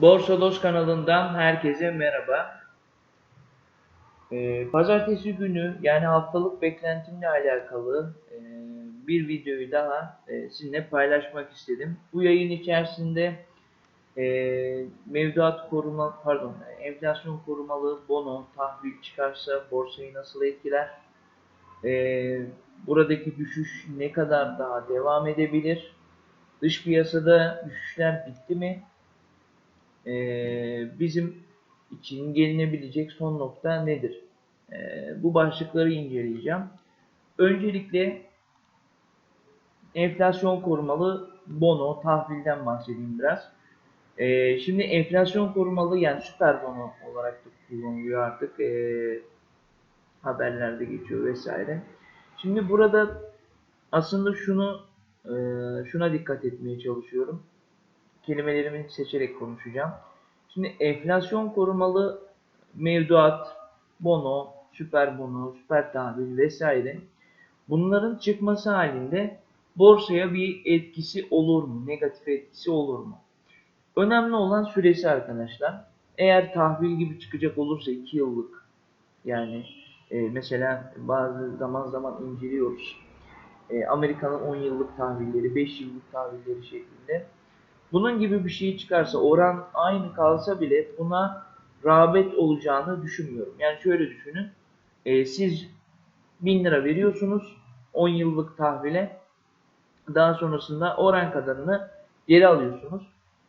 Borsa Dost kanalından herkese merhaba. Ee, Pazartesi günü yani haftalık beklentimle alakalı e, bir videoyu daha e, sizinle paylaşmak istedim. Bu yayın içerisinde e, mevduat koruma pardon enflasyon korumalı bono tahvil çıkarsa borsayı nasıl etkiler? Buradaki düşüş ne kadar daha devam edebilir? Dış piyasada düşüşler bitti mi? Ee, bizim için gelinebilecek son nokta nedir? Ee, bu başlıkları inceleyeceğim. Öncelikle enflasyon korumalı bono, tahvilden bahsedeyim biraz. Ee, şimdi enflasyon korumalı yani süper bono olarak da kullanılıyor artık. Ee, haberlerde geçiyor vesaire. Şimdi burada aslında şunu e, şuna dikkat etmeye çalışıyorum kelimelerimi seçerek konuşacağım. Şimdi enflasyon korumalı mevduat, bono, süper bono, süper tahvil vesaire bunların çıkması halinde borsaya bir etkisi olur mu? Negatif etkisi olur mu? Önemli olan süresi arkadaşlar. Eğer tahvil gibi çıkacak olursa 2 yıllık yani e, mesela bazı zaman zaman inceliyoruz. E, Amerika'nın 10 yıllık tahvilleri, 5 yıllık tahvilleri şeklinde bunun gibi bir şey çıkarsa oran aynı kalsa bile buna rağbet olacağını düşünmüyorum. Yani şöyle düşünün. E, siz 1000 lira veriyorsunuz 10 yıllık tahvile. Daha sonrasında oran kadarını geri alıyorsunuz.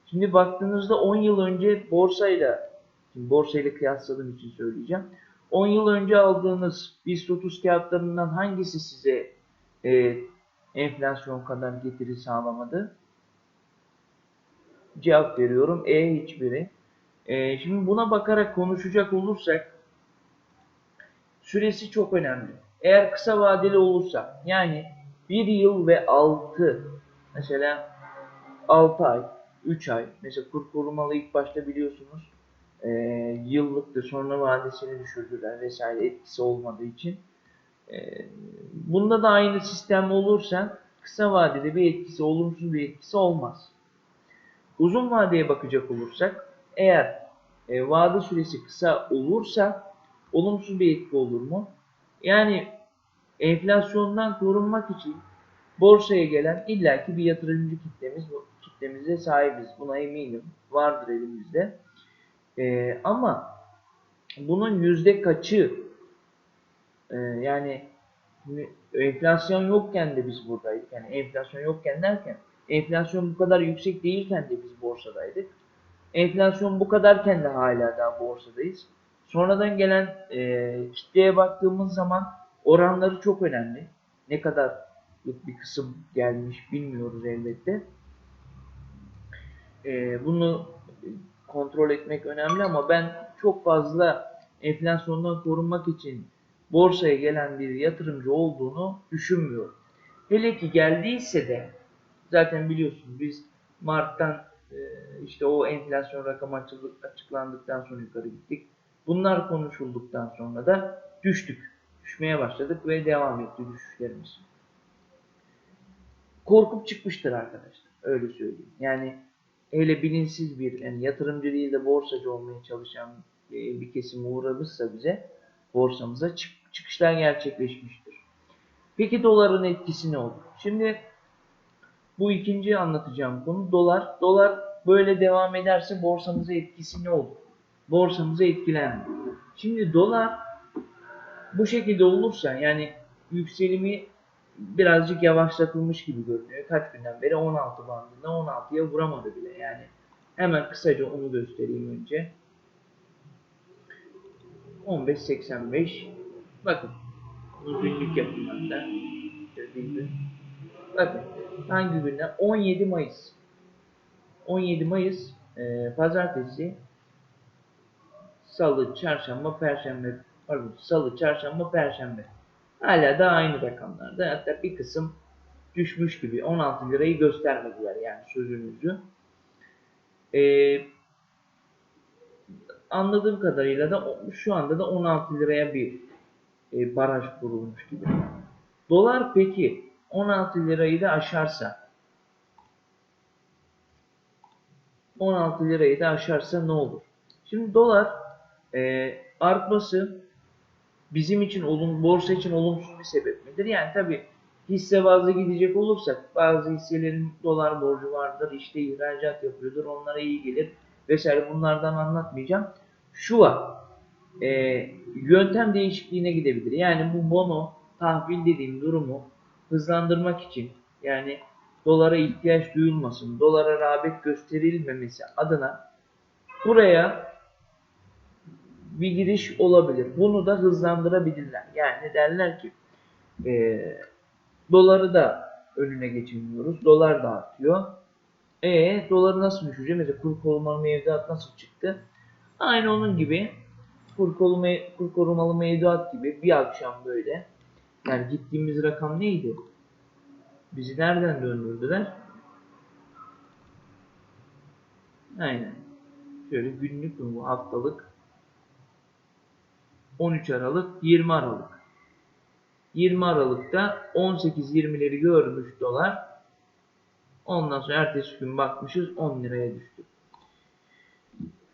Şimdi baktığınızda 10 yıl önce borsayla şimdi borsayla kıyasladığım için söyleyeceğim. 10 yıl önce aldığınız BIST 30 kağıtlarından hangisi size e, enflasyon kadar getiri sağlamadı? Cevap veriyorum. E hiçbiri. E, şimdi buna bakarak konuşacak olursak süresi çok önemli. Eğer kısa vadeli olursa yani 1 yıl ve 6 mesela 6 ay, 3 ay mesela kur korumalı ilk başta biliyorsunuz e, yıllıktı sonra vadesini düşürdüler vesaire etkisi olmadığı için. E, bunda da aynı sistem olursa kısa vadede bir etkisi olumsuz bir etkisi olmaz. Uzun vadeye bakacak olursak eğer e, vade süresi kısa olursa olumsuz bir etki olur mu? Yani enflasyondan korunmak için borsaya gelen illaki bir yatırımcı kitlemiz kitlemize sahibiz. Buna eminim. Vardır elimizde. E, ama bunun yüzde kaçı e, yani enflasyon yokken de biz buradaydık. Yani enflasyon yokken derken Enflasyon bu kadar yüksek değilken de biz borsadaydık. Enflasyon bu kadarken de hala daha borsadayız. Sonradan gelen e, kitleye baktığımız zaman oranları çok önemli. Ne kadar bir kısım gelmiş bilmiyoruz elbette. E, bunu kontrol etmek önemli ama ben çok fazla enflasyondan korunmak için borsaya gelen bir yatırımcı olduğunu düşünmüyorum. Hele ki geldiyse de Zaten biliyorsunuz biz Mart'tan e, işte o enflasyon rakamı açıklandıktan sonra yukarı gittik. Bunlar konuşulduktan sonra da düştük. Düşmeye başladık ve devam etti düşüşlerimiz. Korkup çıkmıştır arkadaşlar. Öyle söyleyeyim. Yani öyle bilinçsiz bir yani yatırımcı değil de borsacı olmaya çalışan e, bir kesim uğramışsa bize borsamıza çıkışlar gerçekleşmiştir. Peki doların etkisi ne olur? Şimdi bu ikinci anlatacağım konu dolar. Dolar böyle devam ederse borsamıza etkisi ne olur? Borsamıza etkiler mi? Şimdi dolar bu şekilde olursa yani yükselimi birazcık yavaşlatılmış gibi görünüyor. Kaç günden beri 16 bandında 16'ya vuramadı bile yani. Hemen kısaca onu göstereyim önce. 15.85 Bakın. Bunu günlük yapın hatta. Bakın hangi günde? 17 Mayıs. 17 Mayıs e, pazartesi salı, çarşamba, perşembe pardon salı, çarşamba, perşembe. Hala da aynı rakamlarda. Hatta bir kısım düşmüş gibi. 16 lirayı göstermediler yani sözünüzü. Ee, anladığım kadarıyla da şu anda da 16 liraya bir e, baraj kurulmuş gibi. Dolar peki 16 lirayı da aşarsa 16 lirayı da aşarsa ne olur? Şimdi dolar e, artması bizim için olum, borsa için olumsuz bir sebep midir? Yani tabi hisse bazlı gidecek olursak bazı hisselerin dolar borcu vardır, işte ihracat yapıyordur, onlara iyi gelir vesaire bunlardan anlatmayacağım. Şu var, e, yöntem değişikliğine gidebilir. Yani bu bono tahvil dediğim durumu hızlandırmak için yani dolara ihtiyaç duyulmasın, dolara rağbet gösterilmemesi adına buraya bir giriş olabilir. Bunu da hızlandırabilirler. Yani derler ki e, doları da önüne geçemiyoruz. Dolar da artıyor. E doları nasıl düşecek? Mesela kur korumalı mevduat nasıl çıktı? Aynı onun gibi kur, korumalı, kur korumalı mevduat gibi bir akşam böyle. Yani gittiğimiz rakam neydi? Bizi nereden döndürdüler? Aynen. Şöyle günlük mü bu haftalık? 13 Aralık, 20 Aralık. 20 Aralık'ta 18-20'leri görmüş dolar. Ondan sonra ertesi gün bakmışız 10 liraya düştü.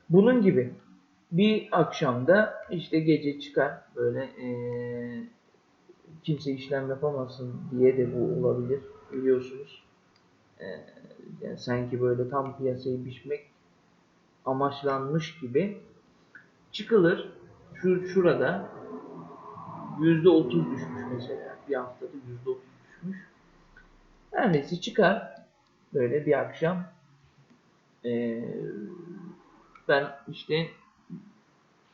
Bunun gibi bir akşamda işte gece çıkar böyle eee, kimse işlem yapamasın diye de bu olabilir biliyorsunuz. Eee, yani sanki böyle tam piyasayı biçmek amaçlanmış gibi çıkılır. Şu şurada yüzde otuz düşmüş mesela. Bir haftada yüzde otuz düşmüş. Her neyse çıkar böyle bir akşam eee, ben işte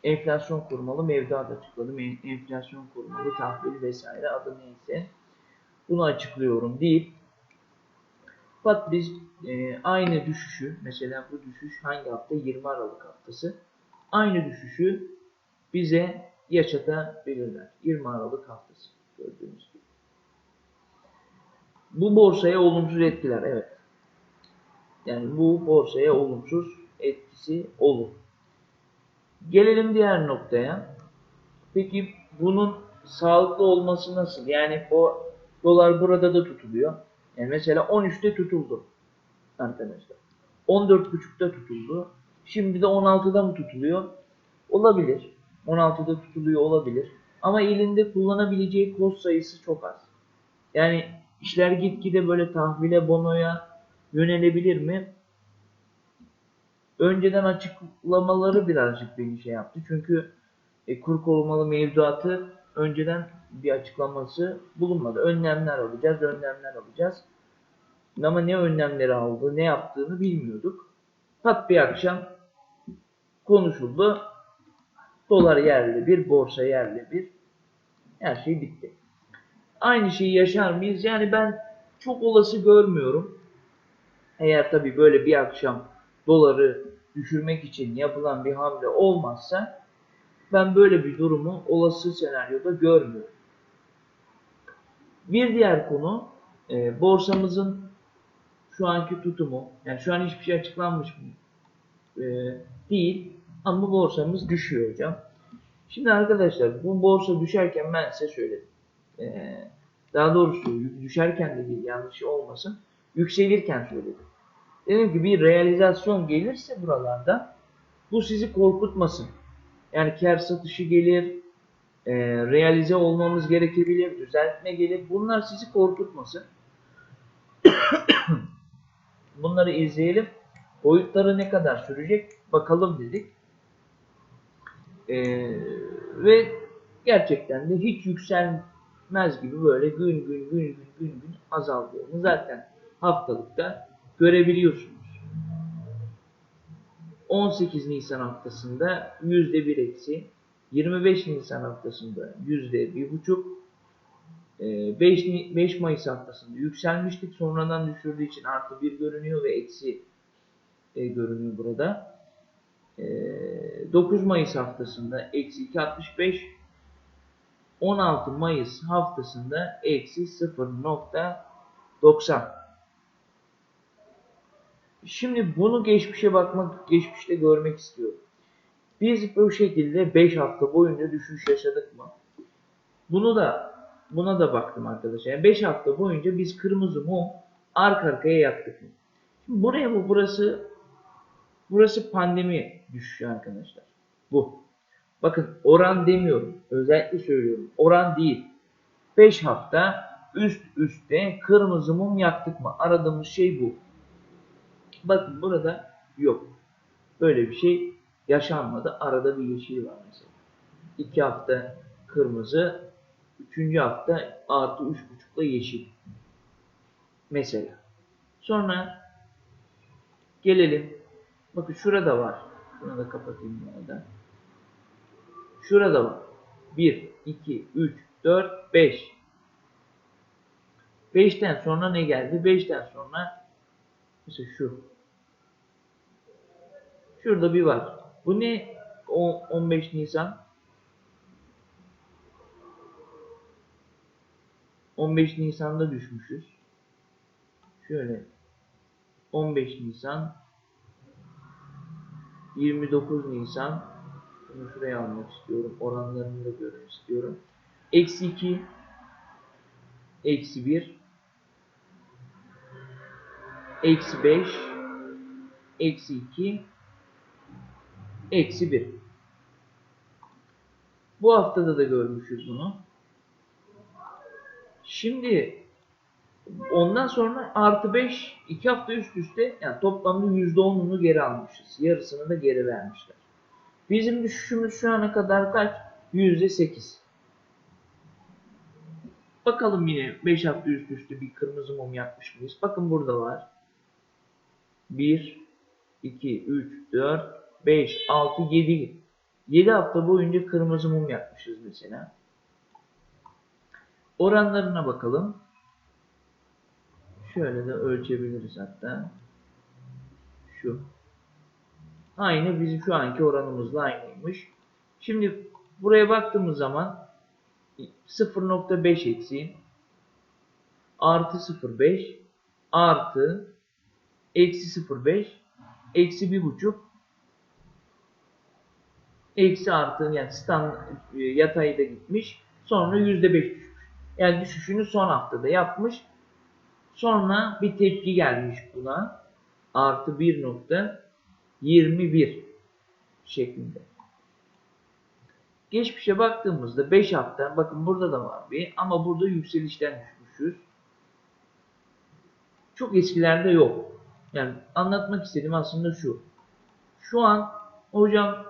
enflasyon korumalı mevduat açıkladım. En- Enflasyon korumalı tahvil vesaire adı neyse bunu açıklıyorum deyip fakat biz e, aynı düşüşü mesela bu düşüş hangi hafta 20 Aralık haftası aynı düşüşü bize yaşatabilirler. 20 Aralık haftası gördüğünüz gibi. Bu borsaya olumsuz etkiler evet. Yani bu borsaya olumsuz etkisi olur. Gelelim diğer noktaya. Peki bunun sağlıklı olması nasıl? Yani o dolar burada da tutuluyor. Yani mesela 13'te tutuldu arkadaşlar. 14.5'ta tutuldu. Şimdi de 16'da mı tutuluyor? Olabilir. 16'da tutuluyor olabilir. Ama elinde kullanabileceği koz sayısı çok az. Yani işler gitgide böyle tahvile, bonoya yönelebilir mi? Önceden açıklamaları birazcık beni şey yaptı. Çünkü e, kur korumalı mevduatı önceden bir açıklaması bulunmadı. Önlemler alacağız, önlemler alacağız. Ama ne önlemleri aldı, ne yaptığını bilmiyorduk. Pat bir akşam konuşuldu. Dolar yerli bir, borsa yerli bir. Her şey bitti. Aynı şeyi yaşar mıyız? Yani ben çok olası görmüyorum. Eğer tabii böyle bir akşam doları düşürmek için yapılan bir hamle olmazsa ben böyle bir durumu olası senaryoda görmüyorum. Bir diğer konu e, borsamızın şu anki tutumu. Yani şu an hiçbir şey açıklanmış mı? E, değil ama borsamız düşüyor hocam. Şimdi arkadaşlar bu borsa düşerken ben size söyledim. E, daha doğrusu düşerken de değil yanlış olmasın. Yükselirken söyledim. Dedim ki bir realizasyon gelirse buralarda bu sizi korkutmasın. Yani kar satışı gelir, e, realize olmamız gerekebilir, düzeltme gelir. Bunlar sizi korkutmasın. Bunları izleyelim. Boyutları ne kadar sürecek bakalım dedik. E, ve gerçekten de hiç yükselmez gibi böyle gün gün gün gün gün gün azaldığını zaten haftalıkta görebiliyorsunuz. 18 Nisan haftasında %1 eksi, 25 Nisan haftasında %1,5, 5, 5 Mayıs haftasında yükselmiştik. Sonradan düşürdüğü için artı 1 görünüyor ve eksi e, görünüyor burada. E, 9 Mayıs haftasında eksi 2.65, 16 Mayıs haftasında eksi 0.90. Şimdi bunu geçmişe bakmak, geçmişte görmek istiyorum. Biz bu şekilde 5 hafta boyunca düşüş yaşadık mı? Bunu da buna da baktım arkadaşlar. Yani 5 hafta boyunca biz kırmızı mum arka arkaya yaktık mı? Şimdi buraya bu burası Burası pandemi düşüşü arkadaşlar. Bu. Bakın oran demiyorum. Özellikle söylüyorum. Oran değil. 5 hafta üst üste kırmızı mum yaktık mı? Aradığımız şey bu. Bakın burada yok. Böyle bir şey yaşanmadı. Arada bir yeşil var mesela. 2 hafta kırmızı, 3. hafta artı 3.5'la yeşil. Mesela. Sonra gelelim. Bakın şurada var. Şunu da kapatayım bu arada. Şurada var. 1, 2, 3, 4, 5. 5'ten sonra ne geldi? 5'ten sonra mesela şu. Şurada bir var. Bu ne? O 15 Nisan. 15 Nisan'da düşmüşüz. Şöyle 15 Nisan 29 Nisan bunu şuraya almak istiyorum. Oranlarını da görmek istiyorum. Eksi 2 Eksi 1 Eksi 5 Eksi 2 Eksi 1 Bu haftada da görmüşüz bunu. Şimdi ondan sonra artı 5 2 hafta üst üste yani toplamda %10'unu geri almışız. Yarısını da geri vermişler. Bizim düşüşümüz şu ana kadar kaç? %8. Bakalım yine 5 hafta üst üste bir kırmızı mum yakmış mıyız? Bakın burada var. 1, 2, 3, 4, 5, 6, 7. 7 hafta boyunca kırmızı mum yakmışız mesela. Oranlarına bakalım. Şöyle de ölçebiliriz hatta. Şu. Aynı bizim şu anki oranımızla aynıymış. Şimdi buraya baktığımız zaman 0.5 eksi artı 0.5 artı eksi 0.5 eksi 1.5 eksi artı yani stand yatayda gitmiş. Sonra %5 düşmüş. Yani düşüşünü son haftada yapmış. Sonra bir tepki gelmiş buna. Artı 1.21 şeklinde. Geçmişe baktığımızda 5 hafta bakın burada da var bir ama burada yükselişten düşmüşüz. Çok eskilerde yok. Yani anlatmak istediğim aslında şu. Şu an hocam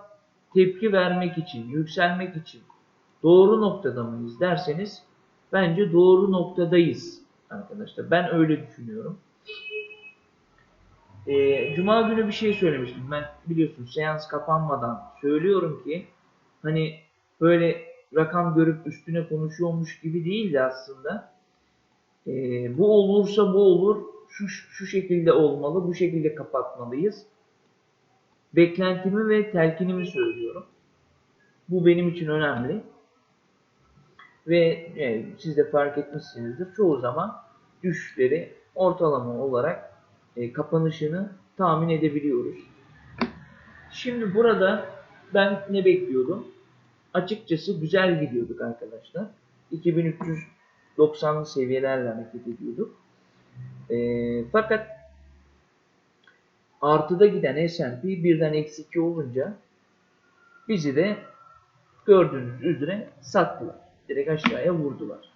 tepki vermek için, yükselmek için doğru noktada mıyız derseniz bence doğru noktadayız arkadaşlar. Ben öyle düşünüyorum. Ee, Cuma günü bir şey söylemiştim. Ben biliyorsun seans kapanmadan söylüyorum ki hani böyle rakam görüp üstüne konuşuyormuş gibi değil de aslında e, bu olursa bu olur şu, şu şekilde olmalı bu şekilde kapatmalıyız. Beklentimi ve telkinimi söylüyorum. Bu benim için önemli. Ve e, siz de fark etmişsinizdir. Çoğu zaman düşüşleri ortalama olarak e, kapanışını tahmin edebiliyoruz. Şimdi burada ben ne bekliyordum? Açıkçası güzel gidiyorduk arkadaşlar. 2390'lı seviyelerle hareket ediyorduk. E, fakat artıda giden S&P birden eksi 2 olunca bizi de gördüğünüz üzere sattılar. Direkt aşağıya vurdular.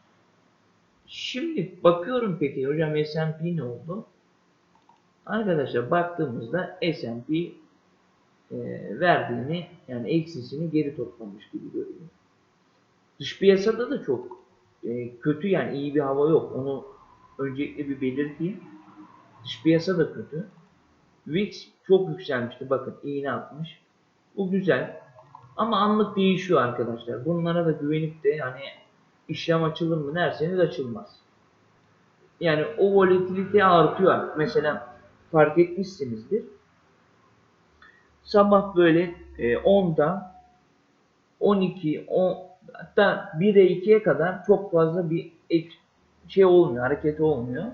Şimdi bakıyorum peki hocam S&P ne oldu? Arkadaşlar baktığımızda S&P e, verdiğini yani eksisini geri toplamış gibi görünüyor. Dış piyasada da çok e, kötü yani iyi bir hava yok. Onu öncelikle bir belirteyim. Dış piyasa da kötü. VIX çok yükselmişti. Bakın iğne atmış. Bu güzel. Ama anlık değişiyor arkadaşlar. Bunlara da güvenip de hani işlem açılır mı derseniz açılmaz. Yani o volatilite artıyor. Mesela fark etmişsinizdir sabah böyle e, 10'da 12, 10, hatta 1'e 2'ye kadar çok fazla bir ek, şey olmuyor, hareket olmuyor.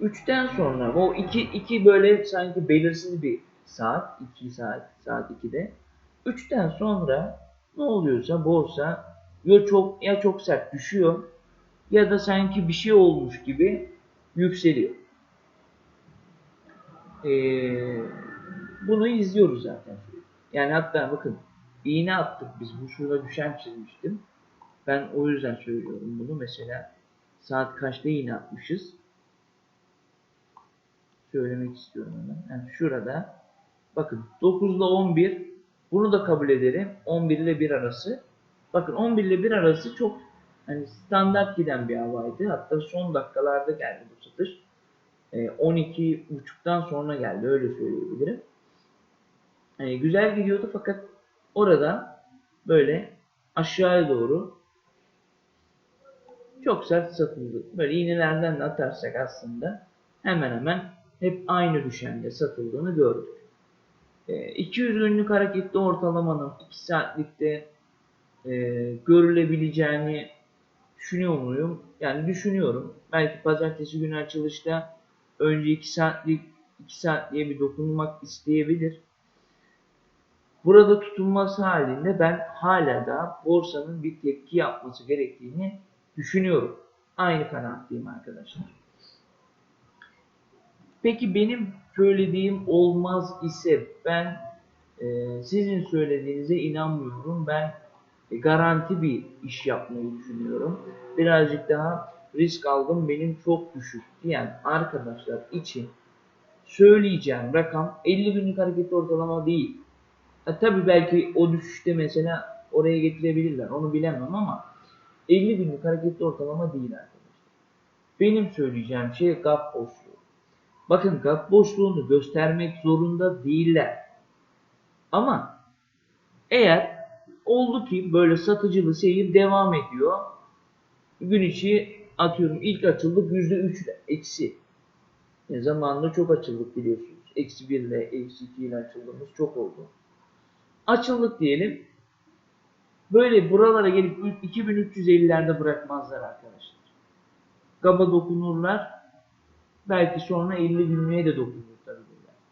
3'ten sonra o 2 2 böyle sanki belirsiz bir saat, 2 saat, saat 2'de. 3'ten sonra ne oluyorsa borsa ya çok ya çok sert düşüyor ya da sanki bir şey olmuş gibi yükseliyor. Ee, bunu izliyoruz zaten. Yani hatta bakın iğne attık biz. Bu şurada düşen çizmiştim. Ben o yüzden söylüyorum bunu. Mesela saat kaçta iğne atmışız? Söylemek istiyorum hemen. Yani şurada bakın 9 ile 11 bunu da kabul ederim. 11 ile 1 arası. Bakın 11 ile 1 arası çok hani standart giden bir havaydı. Hatta son dakikalarda geldi bu satış. E, 12.30'dan sonra geldi öyle söyleyebilirim. E, güzel gidiyordu fakat orada böyle aşağıya doğru çok sert satıldı. Böyle iğnelerden de atarsak aslında hemen hemen hep aynı düşende satıldığını gördük. E, 200 günlük hareketli ortalamanın 2 saatlikte e, görülebileceğini düşünüyor muyum? Yani düşünüyorum. Belki pazartesi günü açılışta önce 2 saatlik 2 saatliğe bir dokunmak isteyebilir. Burada tutunması halinde ben hala da borsanın bir tepki yapması gerektiğini düşünüyorum. Aynı kanaatteyim arkadaşlar. Peki benim söylediğim olmaz ise ben e, sizin söylediğinize inanmıyorum. Ben e, garanti bir iş yapmayı düşünüyorum. Birazcık daha risk aldım benim çok düşük diyen arkadaşlar için söyleyeceğim rakam 50 günlük hareket ortalama değil. Ha, tabii belki o düşüşte mesela oraya getirebilirler onu bilemem ama 50 günlük hareketli ortalama değil arkadaşlar. Benim söyleyeceğim şey gap boşluğu. Bakın gap boşluğunu göstermek zorunda değiller. Ama eğer oldu ki böyle satıcılı seyir devam ediyor. Gün içi atıyorum ilk açıldık %3 ile eksi. E, zamanında çok açıldık biliyorsunuz. Eksi 1 ile eksi 2 ile açıldığımız çok oldu. Açıldık diyelim. Böyle buralara gelip 2350'lerde bırakmazlar arkadaşlar. Gaba dokunurlar. Belki sonra 50 günlüğe de dokunur tabii.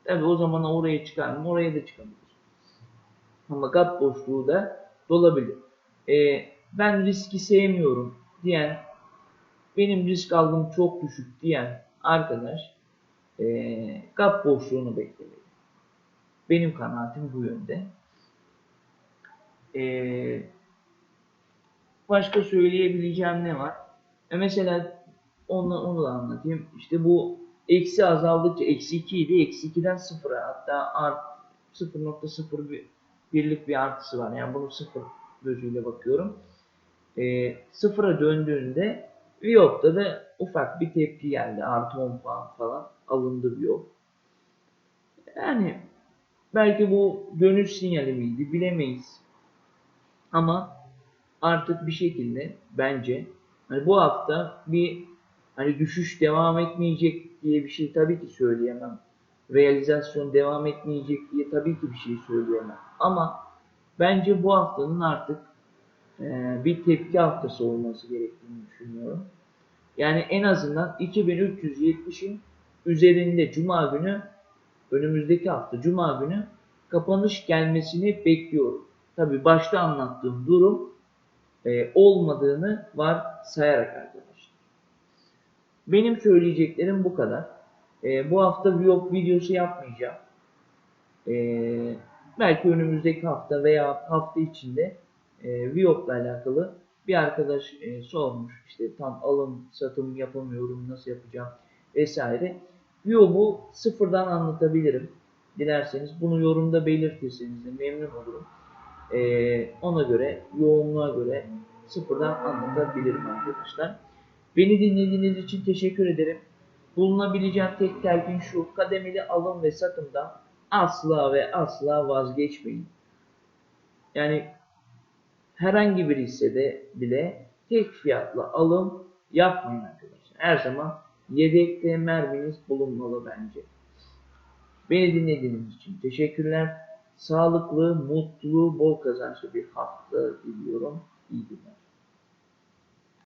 Tabii o zaman oraya çıkar mı? Oraya da çıkabilir. Ama gap boşluğu da dolabilir. Ee, ben riski sevmiyorum diyen, benim risk algım çok düşük diyen arkadaş ee, gap boşluğunu beklemeli. Benim kanaatim bu yönde. Ee, başka söyleyebileceğim ne var? E mesela onu, onu da anlatayım. İşte bu eksi azaldıkça eksi 2 idi. Eksi 2'den 0'a hatta art 0.01 birlik bir artısı var. Yani bunu sıfır gözüyle bakıyorum. E, sıfıra döndüğünde Viyop'ta da ufak bir tepki geldi. Artı 10 puan falan alındı Viyop. Yani belki bu dönüş sinyali miydi bilemeyiz. Ama artık bir şekilde bence hani bu hafta bir hani düşüş devam etmeyecek diye bir şey tabii ki söyleyemem. Realizasyon devam etmeyecek diye tabii ki bir şey söyleyemem. Ama bence bu haftanın artık e, bir tepki haftası olması gerektiğini düşünüyorum. Yani en azından 2370'in üzerinde Cuma günü önümüzdeki hafta Cuma günü kapanış gelmesini bekliyorum. Tabi başta anlattığım durum e, olmadığını var sayarak arkadaşlar. Benim söyleyeceklerim bu kadar. E, bu hafta vlog videosu yapmayacağım. E, belki önümüzdeki hafta veya hafta içinde e, vlogla alakalı bir arkadaş e, sormuş. İşte tam alım satım yapamıyorum nasıl yapacağım vesaire. Vlog'u sıfırdan anlatabilirim. Dilerseniz bunu yorumda belirtirseniz de memnun olurum. Ee, ona göre, yoğunluğa göre sıfırdan anlatabilirim arkadaşlar. Beni dinlediğiniz için teşekkür ederim. Bulunabileceğim tek telkin şu, kademeli alım ve satımdan asla ve asla vazgeçmeyin. Yani herhangi bir hissede bile tek fiyatla alım yapmayın arkadaşlar. Her zaman yedekte merminiz bulunmalı bence. Beni dinlediğiniz için teşekkürler. Sağlıklı, mutlu, bol kazançlı bir hafta diliyorum. İyi günler.